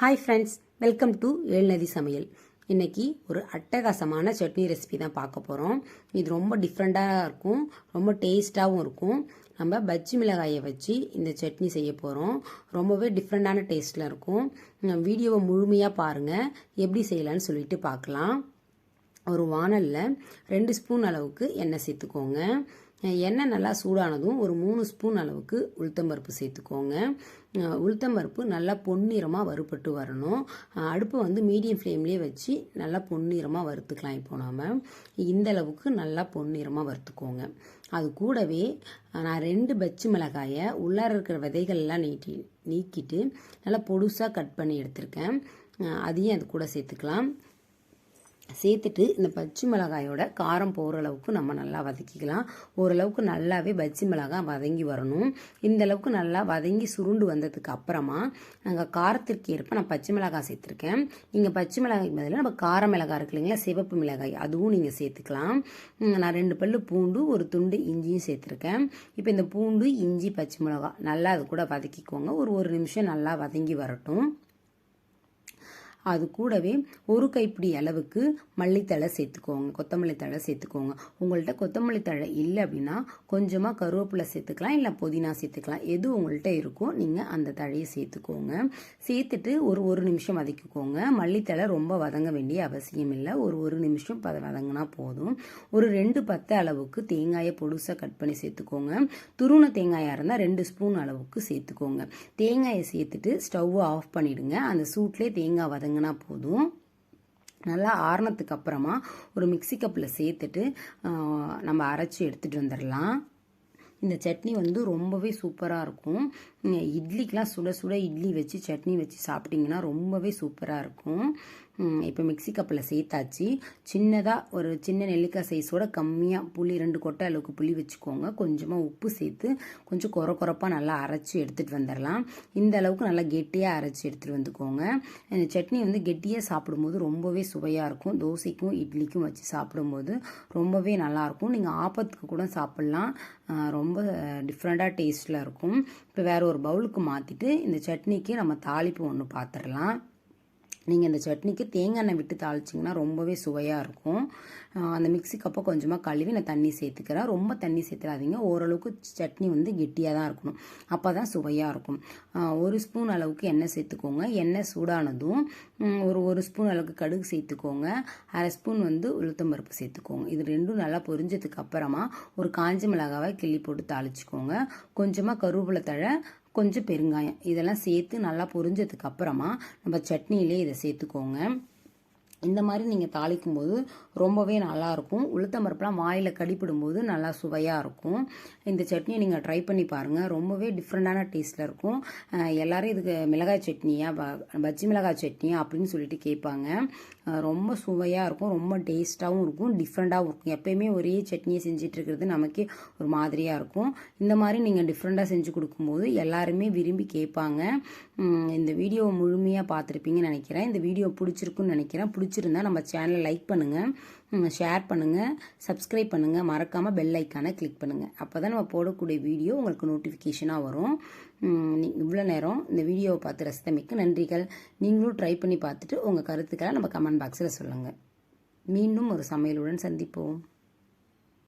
Hi friends welcome to Ezhnadhi சமையல் இன்றைக்கி ஒரு அட்டகாசமான சட்னி ரெசிபி தான் பார்க்க போகிறோம் இது ரொம்ப டிஃப்ரெண்ட்டாக இருக்கும் ரொம்ப டேஸ்ட்டாகவும் இருக்கும். நம்ம பஜ்ஜி மிளகாயை வச்சு இந்த சட்னி செய்ய போகிறோம் ரொம்பவே டிஃப்ரெண்ட்டான டேஸ்ட்டில் இருக்கும். வீடியோவை முழுமையாக பாருங்கள் எப்படி செய்யலான்னு சொல்லிட்டு பார்க்கலாம். ஒரு வானலில் ரெண்டு ஸ்பூன் அளவுக்கு எண்ணெய் சேர்த்துக்கோங்க. எண்ணெய் நல்லா சூடானதும் ஒரு மூணு ஸ்பூன் அளவுக்கு உளுத்தம்பருப்பு சேர்த்துக்கோங்க. உளுத்தம்பருப்பு நல்லா பொன்னிறமாக வறுபட்டு வரணும். அடுப்பை வந்து மீடியம் ஃப்ளேம்லேயே வச்சு நல்லா பொன்னிறமாக வறுத்துக்கலாம் இப்போ நாம். இந்த அளவுக்கு நல்லா பொன்னிறமாக வறுத்துக்கோங்க. அது கூடவே நான் ரெண்டு பச்சி மிளகாயை உள்ளார இருக்கிற விதைகள்லாம் நீட்டி நீக்கிட்டு நல்லா பொடுசாக கட் பண்ணி எடுத்திருக்கேன். அதையும் அது கூட சேர்த்துக்கலாம். சேர்த்துட்டு இந்த பச்சை மிளகாயோட காரம் போகிற அளவுக்கு நம்ம நல்லா வதக்கிக்கலாம். ஓரளவுக்கு நல்லாவே பச்சி மிளகாய் வதங்கி வரணும். இந்த அளவுக்கு நல்லா வதங்கி சுருண்டு வந்ததுக்கு அப்புறமா நாங்கள் காரத்திற்கு ஏற்ப நான் பச்சை மிளகாய் சேர்த்துருக்கேன். நீங்கள் பச்சை மிளகாய் பதிலாக நம்ம கார மிளகாய் இருக்கு இல்லைங்களா சிவப்பு மிளகாய் அதுவும் நீங்கள் சேர்த்துக்கலாம். நான் ரெண்டு பல்லு பூண்டு ஒரு துண்டு இஞ்சியும் சேர்த்துருக்கேன். இப்போ இந்த பூண்டு இஞ்சி பச்சை மிளகாய் நல்லா அது கூட வதக்கிக்கோங்க. ஒரு ஒரு நிமிஷம் நல்லா வதங்கி வரட்டும். அது கூடவே ஒரு கைப்பிடி அளவுக்கு மல்லித்தழை சேர்த்துக்கோங்க. கொத்தமல்லி தழை சேர்த்துக்கோங்க. உங்கள்கிட்ட கொத்தமல்லி தழை இல்லை அப்படின்னா கொஞ்சமாக கருவேப்பிலை சேர்த்துக்கலாம் இல்லை புதினா சேர்த்துக்கலாம். எது உங்கள்கிட்ட இருக்கோ நீங்கள் அந்த தழையை சேர்த்துக்கோங்க. சேர்த்துட்டு ஒரு ஒரு நிமிஷம் வதக்கிக்கோங்க. மல்லித்தழை ரொம்ப வதங்க வேண்டிய அவசியம் இல்லை. ஒரு ஒரு நிமிஷம் பத வதங்கினா போதும். ஒரு ரெண்டு பத்து அளவுக்கு தேங்காயை பொடுசாக கட் பண்ணி சேர்த்துக்கோங்க. துருண தேங்காயாக இருந்தால் ரெண்டு ஸ்பூன் அளவுக்கு சேர்த்துக்கோங்க. தேங்காயை சேர்த்துட்டு ஸ்டவ் ஆஃப் பண்ணிவிடுங்க அந்த சூட்லேயே தேங்காய் வதங்க வதங்கினா போதும். நல்லா ஆறினத்துக்கு அப்புறமா ஒரு மிக்சி கப்பில் சேர்த்துட்டு நம்ம அரைச்சி எடுத்துகிட்டு வந்துடலாம் இந்த சட்னி வந்து ரொம்பவே சூப்பராக இருக்கும். இட்லிக்கெலாம் சுட சுட இட்லி வச்சு சட்னி வச்சு சாப்பிட்டிங்கன்னா ரொம்பவே சூப்பராக இருக்கும். இப்போ மிக்சி கப்பில் சேர்த்தாச்சு. சின்னதாக ஒரு சின்ன நெல்லிக்காய் சைஸோட கம்மியாக புளி ரெண்டு கொட்டை அளவுக்கு புளி வச்சுக்கோங்க. கொஞ்சமாக உப்பு சேர்த்து கொஞ்சம் குறை குறப்பாக நல்லா அரைச்சி எடுத்துகிட்டு வந்துடலாம் இந்த அளவுக்கு நல்லா கெட்டியாக அரைச்சி எடுத்துகிட்டு வந்துக்கோங்க. இந்த சட்னி வந்து கெட்டியாக சாப்பிடும்போது ரொம்பவே சுவையாக இருக்கும். தோசைக்கும் இட்லிக்கும் வச்சு சாப்பிடும்போது ரொம்பவே நல்லாயிருக்கும் நீங்கள் ஆப்பத்துக்கு கூட சாப்பிட்லாம். ரொம்ப டிஃப்ரெண்ட்டாக டேஸ்ட்டில் இருக்கும். இப்போ வேறு ஒரு பவுலுக்கு மாற்றிட்டு இந்த சட்னிக்கு நம்ம தாளிப்பு ஒன்று பார்த்துடலாம் நீங்கள் இந்த சட்னிக்கு தேங்காய் எண்ணெய் விட்டு தாளிச்சிங்கன்னா ரொம்பவே சுவையாக இருக்கும். அந்த மிக்சி கப்பை கொஞ்சமாக கழுவி நான் தண்ணி சேர்த்துக்கிறேன். ரொம்ப தண்ணி சேர்த்துடாதீங்க ஓரளவுக்கு சட்னி வந்து கெட்டியாக தான் இருக்கணும். அப்போ தான் சுவையாக இருக்கும் ஒரு ஸ்பூன் அளவுக்கு எண்ணெய் சேர்த்துக்கோங்க. எண்ணெய் சூடானதும் ஒரு ஒரு ஸ்பூன் அளவுக்கு கடுகு சேர்த்துக்கோங்க. அரை ஸ்பூன் வந்து உளுத்தம்பருப்பு சேர்த்துக்கோங்க. இது ரெண்டும் நல்லா பொரிஞ்சதுக்கு அப்புறமா ஒரு காஞ்ச மிளகாவை கிள்ளி போட்டு தாளிச்சிக்கோங்க. கொஞ்சமாக கருவேப்பிலை தழை கொஞ்சம் பெருங்காயம் இதெல்லாம் சேர்த்து நல்லா பொரிஞ்சதுக்கு அப்புறமா நம்ம சட்னியிலே இதை சேர்த்துக்கோங்க. இந்த மாதிரி நீங்கள் தாளிக்கும் போது ரொம்பவே நல்லாயிருக்கும். உளுத்தம் பருப்புலாம் வாயில் கடிப்பிடும்போது நல்லா சுவையாக இருக்கும். இந்த சட்னியை நீங்கள் ட்ரை பண்ணி பாருங்கள் ரொம்பவே டிஃப்ரெண்ட்டான டேஸ்ட்டில் இருக்கும். எல்லோரும் இதுக்கு மிளகாய் சட்னியா பஜ்ஜி மிளகாய் சட்னியா அப்படின்னு சொல்லிட்டு கேட்பாங்க. ரொம்ப சுவையாக இருக்கும். ரொம்ப டேஸ்ட்டாகவும் இருக்கும். டிஃப்ரெண்ட்டாகவும் இருக்கும். எப்பயுமே ஒரே சட்னியை செஞ்சுட்டு இருக்கிறது நமக்கே ஒரு மாதிரியாக இருக்கும். இந்த மாதிரி நீங்கள் டிஃப்ரெண்ட்டாக செஞ்சு கொடுக்கும்போது எல்லாருமே விரும்பி கேட்பாங்க. இந்த வீடியோவை முழுமையாக பார்த்துருப்பீங்கன்னு நினைக்கிறேன். இந்த வீடியோ பிடிச்சிருக்குன்னு நினைக்கிறேன். பிடிச்சிருந்தா நம்ம சேனலை லைக் பண்ணுங்கள் ஷேர் பண்ணுங்கள் சப்ஸ்கிரைப் பண்ணுங்கள் மறக்காமல் பெல் ஐக்கானை கிளிக் பண்ணுங்கள் அப்போ தான் நம்ம போடக்கூடிய வீடியோ உங்களுக்கு நோட்டிஃபிகேஷனாக வரும். இவ்வளோ நேரம் இந்த வீடியோவை பார்த்து ரசித்தமைக்கு நன்றிகள். நீங்களும் ட்ரை பண்ணி பார்த்துட்டு உங்கள் கருத்துக்களை நம்ம கமெண்ட் பாக்ஸில் சொல்லுங்கள் மீண்டும் ஒரு சமையலுடன் சந்திப்போம்.